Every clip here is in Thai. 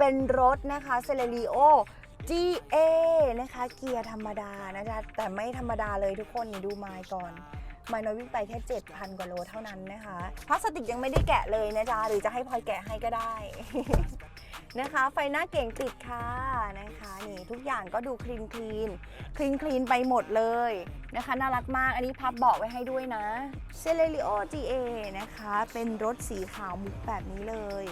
เป็นรถนะคะเซเลริโอ GA นะคะเกียร์ธรรมดานะจ๊ะแต่ไม่ธรรมดาเลยทุกคนนี่ดูไมล์ก่อนไมล์น้อยวิ่งไปแค่ 7,000 กว่าโลเท่านั้นนะคะพลาสติกยังไม่ได้แกะเลยนะจ๊ะหรือจะให้พลอยแกะให้ก็ได้ นะคะ ไฟหน้าเก่งติดค่ะนะคะนี่ทุกอย่างก็ดูคลีนคลีนคลีนคลีนไปหมดเลยนะคะ น่ารักมากอันนี้พับเบาะไว้ให้ด้วยนะ c e l e r i o GA นะคะ เป็นรถสีขาวมุกแบบนี้เลย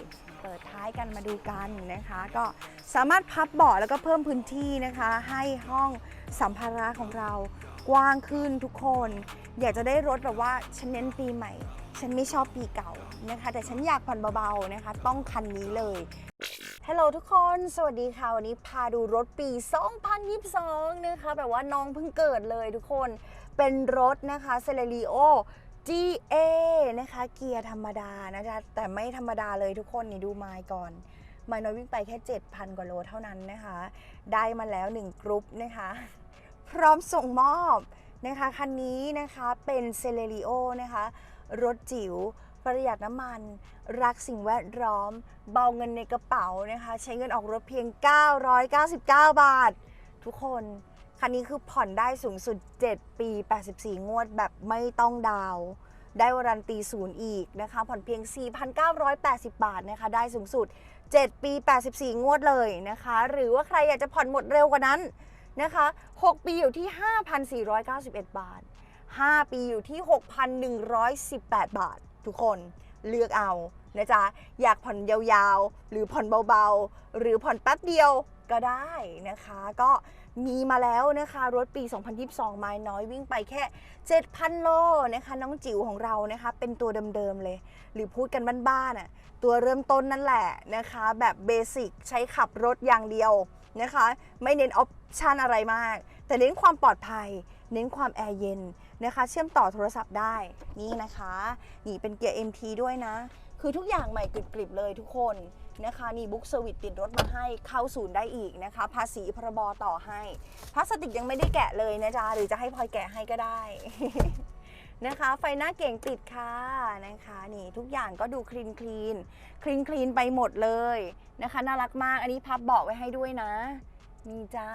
ายกันมาดูกันนะคะ ก็สามารถพับเบาะแล้วก็เพิ่มพื้นที่นะคะ ให้ห้องสัมภาระของเรากว้างขึ้นทุกคน อยากจะได้รถแบบว่าฉันเน้นปีใหม่ ฉันไม่ชอบปีเก่านะคะ แต่ฉันอยากผ่อนเบาๆนะคะ ต้องคันนี้เลยฮัลโหลทุกคน สวัสดีค่ะ วันนี้พาดูรถปี 2022 นะคะ แบบว่าน้องเพิ่งเกิดเลยทุกคน เป็นรถนะคะ c e l e r i o GA นะคะ เกียร์ธรรมดานะจ๊ะแต่ไม่ธรรมดาเลยทุกคนนี่ดูไมล์ก่อนไมล์น้อยวิ่งไปแค่ 7,000 กว่าโลเท่านั้นนะคะ ได้มาแล้ว 1 กรุ๊ปนะคะ พร้อมส่งมอบนะคะคันนี้นะคะเป็น c e l e r i o นะคะ รถจิ๋วประหยัดน้ำมัน รักสิ่งแวดล้อม เบาเงินในกระเป๋านะคะ ใช้เงินออกรถเพียง 999 บาท ทุกคน คันนี้คือผ่อนได้สูงสุด 7 ปี 84 งวดแบบไม่ต้องดาว ได้วารันตีศูนย์อีกนะคะ ผ่อนเพียง 4,980 บาทนะคะ ได้สูงสุด 7 ปี 84 งวดเลยนะคะ หรือว่าใครอยากจะผ่อนหมดเร็วกว่านั้นนะคะ 6 ปีอยู่ที่ 5,491 บาท 5 ปีอยู่ที่ 6,118 บาท ทุกคนเลือกเอานะจ๊ะ อยากผ่อนยาวๆ หรือผ่อนเบาๆ หรือผ่อนแป๊บเดียว ก็ได้นะคะ ก็มีมาแล้วนะคะ รถปี 2022 ไม้น้อยวิ่งไปแค่ 7,000 โลนะคะ น้องจิ๋วของเรานะคะ เป็นตัวเดิมๆเลย หรือพูดกันบ้านๆอะตัวเริ่มต้นนั่นแหละนะคะ แบบเบสิกใช้ขับรถอย่างเดียวนะคะ ไม่เน้นออปชันอะไรมาก แต่เน้นความปลอดภัย เน้นความแอร์เย็นนะคะ เชื่อมต่อโทรศัพท์ได้นี่นะคะ นี่เป็นเกียร์ MT ด้วยนะ คือทุกอย่างใหม่กริบๆเลยทุกคนนะคะนี่บุ๊กเซอร์วิสติดรถมาให้เข้าศูนย์ได้อีกนะคะ ภาษีพรบต่อให้พลาสติกยังไม่ได้แกะเลยนะจ๊ะหรือจะให้พลอยแกะให้ก็ได้นะคะไฟหน้าเก่งติดค่ะนะคะนี่ทุกอย่างก็ดูคลีนคลีนคลีนคลีนไปหมดเลยนะคะ น่ารักมากอันนี้พับเบาะไว้ให้ด้วยนะ นี่จ้า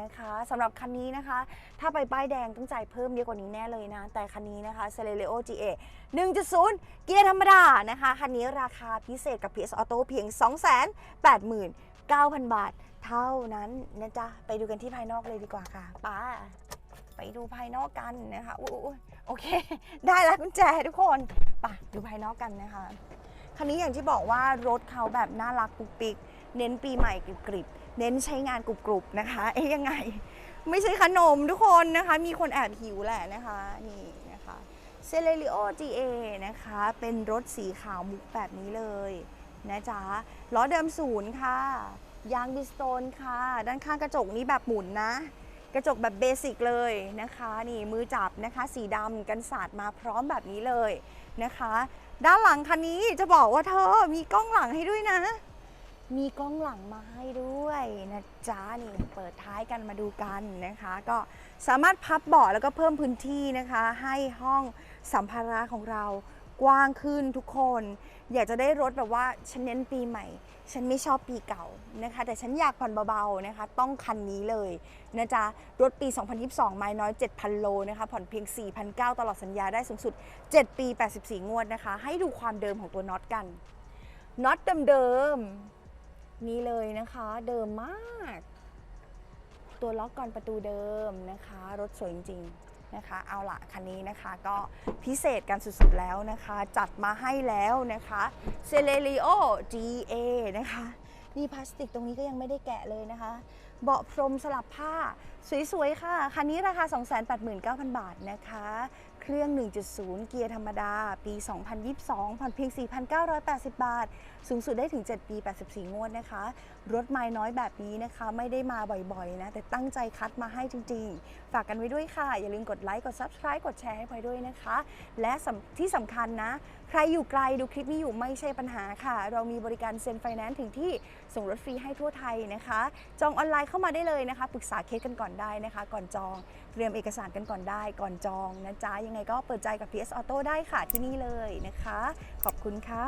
นะคะสำหรับคันนี้นะคะ ถ้าไปป้ายแดงต้องจ่ายเพิ่มเยอะกว่านี้แน่เลยนะ แต่คันนี้นะคะ c e l e r i o GA 1.0 เกียร์ธรรมดานะคะ คันนี้ราคาพิเศษกับ PS Auto เพียง 289,000 บาท เท่านั้นนะจ๊ะ ไปดูกันที่ภายนอกเลยดีกว่าค่ะป้าไปดูภายนอกกันนะคะอุ๊ยโอเค ได้แล้วกุญแจทุกคนไป่ะดูภายนอกกันนะคะ คันนี้อย่างที่บอกว่ารถเขาแบบน่ารักปุกปิก เน้นปีใหม่กริบกริบๆ เน้นใช้งานกรุบๆนะคะ เอ๊ยยังไง ไม่ใช่ขนมทุกคนนะคะ มีคนแอบหิวแหละนะคะ นี่นะคะเซเลริโอ GA นะคะ เป็นรถสีขาวมุกแบบนี้เลยนะจ๊ะล้อเดิมศูนย์ค่ะ ยางบิสโตนค่ะ ด้านข้างกระจกนี้แบบหมุนนะ กระจกแบบเบสิกเลยนะคะ นี่มือจับนะคะ สีดำกันสาดมาพร้อมแบบนี้เลยนะคะ ด้านหลังคันนี้จะบอกว่าเธอมีกล้องหลังให้ด้วยนะ มีกล้องหลังมาให้ด้วยนะจ๊ะนี่เปิดท้ายกันมาดูกันนะคะ ก็สามารถพับเบาะแล้วก็เพิ่มพื้นที่นะคะ ให้ห้องสัมภาระของเรากว้างขึ้นทุกคน อยากจะได้รถแบบว่าฉันเน้นปีใหม่ ฉันไม่ชอบปีเก่านะคะ แต่ฉันอยากผ่อนเบาๆนะคะ ต้องคันนี้เลยนะจ๊ะ รถปี 2022 ไม้น้อย 7,000 โลนะคะผ่อนเพียง 4,900 ตลอดสัญญาได้สูงสุด 7 ปี 84 งวดนะคะ ให้ดูความเดิมของตัวน็อตกันน็อตเดิมๆ นี่เลยนะคะ เดิมมาก ตัวล็อกก่อนประตูเดิมนะคะ รถสวยจริงๆนะคะ เอาละคันนี้นะคะก็พิเศษกันสุดๆแล้วนะคะ จัดมาให้แล้วนะคะเซเลริโอ GA นะคะนี่พลาสติกตรงนี้ก็ยังไม่ได้แกะเลยนะคะ เบาะพรมสลับผ้า สวยๆ ค่ะ คันนี้ราคา 289,000 บาทนะคะ เครื่อง 1.0 เกียร์ธรรมดา ปี 2022 ผ่อนเพียง 4,980 บาท สูงสุดได้ถึง 7 ปี 84 งวดนะคะ รถไม้น้อยแบบนี้นะคะ ไม่ได้มาบ่อยๆ นะ แต่ตั้งใจคัดมาให้จริงๆ ฝากกันไว้ด้วยค่ะ อย่าลืมกดไลค์ กด Subscribe กดแชร์ให้พลอยด้วยนะคะ และที่สำคัญนะ ใครอยู่ไกลดูคลิปนี้อยู่ไม่ใช่ปัญหาค่ะ เรามีบริการเซ็นไฟแนนซ์ถึงที่ส่งรถฟรีให้ทั่วไทยนะคะ จองออนไลน์เข้ามาได้เลยนะคะ ปรึกษาเคสกันก่อนได้นะคะ ก่อนจอง เตรียมเอกสารกันก่อนได้ ก่อนจองนะจ๊ะังไงก็เปิดใจกับ PS Auto ได้ค่ะที่นี่เลยนะคะ ขอบคุณค่ะ